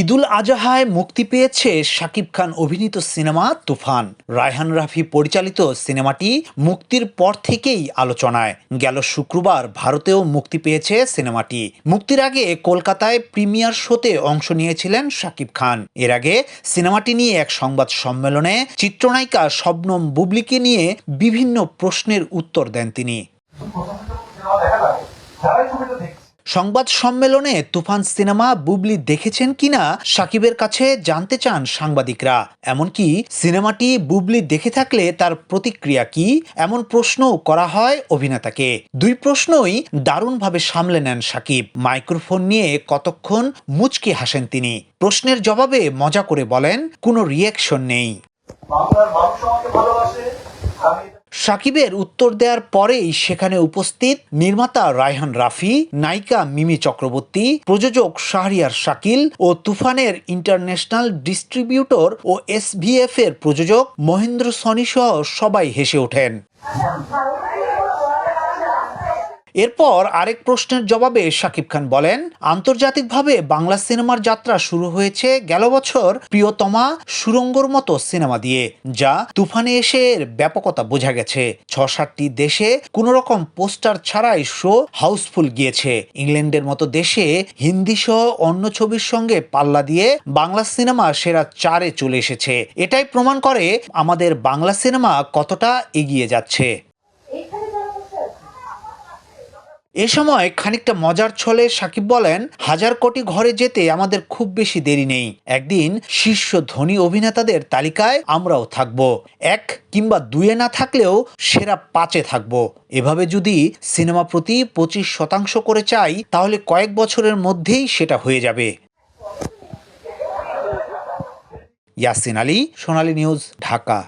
ঈদুল আজহায় মুক্তি পেয়েছে শাকিব খান অভিনীত সিনেমা তুফান। রায়হান রাফি পরিচালিত সিনেমাটি মুক্তির পর থেকেই আলোচনায়। গেল শুক্রবার ভারতেও মুক্তি পেয়েছে সিনেমাটি। মুক্তির আগে কলকাতায় প্রিমিয়ার শোতে অংশ নিয়েছিলেন শাকিব খান। এর আগে সিনেমাটি নিয়ে এক সংবাদ সম্মেলনে চিত্রনায়িকা শবনম বুবলিকে নিয়ে বিভিন্ন প্রশ্নের উত্তর দেন তিনি। সংবাদ সম্মেলনে তুফান সিনেমা বুবলি দেখেছেন কিনা সাকিবের কাছে জানতে চান সাংবাদিকরা। এমনকি সিনেমাটি বুবলি দেখে থাকলে তার প্রতিক্রিয়া কি? এমন প্রশ্নও করা হয় অভিনেতাকে। দুই প্রশ্নই দারুণভাবে সামলে নেন সাকিব। মাইক্রোফোন নিয়ে কতক্ষণ মুচকি হাসেন তিনি? প্রশ্নের জবাবে মজা করে বলেন, কোনো রিয়াকশন নেই। আমি সাকিবের উত্তর দেওয়ার পরেই সেখানে উপস্থিত নির্মাতা রায়হান রাফি, নায়িকা মিমি চক্রবর্তী, প্রযোজক শাহরিয়ার শাকিল ও তুফানের ইন্টারন্যাশনাল ডিস্ট্রিবিউটর ও এসভিএফ এর প্রযোজক মহেন্দ্র সনি সহ সবাই হেসে ওঠেন। এরপর আরেক প্রশ্নের জবাবে শাকিব খান বলেন, আন্তর্জাতিকভাবে বাংলা সিনেমার যাত্রা শুরু হয়েছে গেল বছর প্রিয়তমা সুরঙ্গর মতো সিনেমা দিয়ে, যা তুফানে এসে এর ব্যাপকতা বোঝা গেছে। ছ সাতটি দেশে কোন রকম পোস্টার ছাড়াই শো হাউসফুল গিয়েছে। ইংল্যান্ডের মতো দেশে হিন্দি সহ অন্য ছবির সঙ্গে পাল্লা দিয়ে বাংলা সিনেমা সেরা চারে চলে এসেছে। এটাই প্রমাণ করে আমাদের বাংলা সিনেমা কতটা এগিয়ে যাচ্ছে। এ সময় খানিকটা মজার ছলে সাকিব বলেন, হাজার কোটি ঘরে যেতে আমাদের খুব বেশি দেরি নেই। একদিন শীর্ষ ধনী অভিনেতাদের তালিকায় আমরাও থাকব। এক কিংবা দুয়ে না থাকলেও সেরা পাঁচে থাকব। এভাবে যদি সিনেমা প্রতি পঁচিশ শতাংশ করে চাই, তাহলে কয়েক বছরের মধ্যেই সেটা হয়ে যাবে। ইয়াসিন আলী, সোনালী নিউজ, ঢাকা।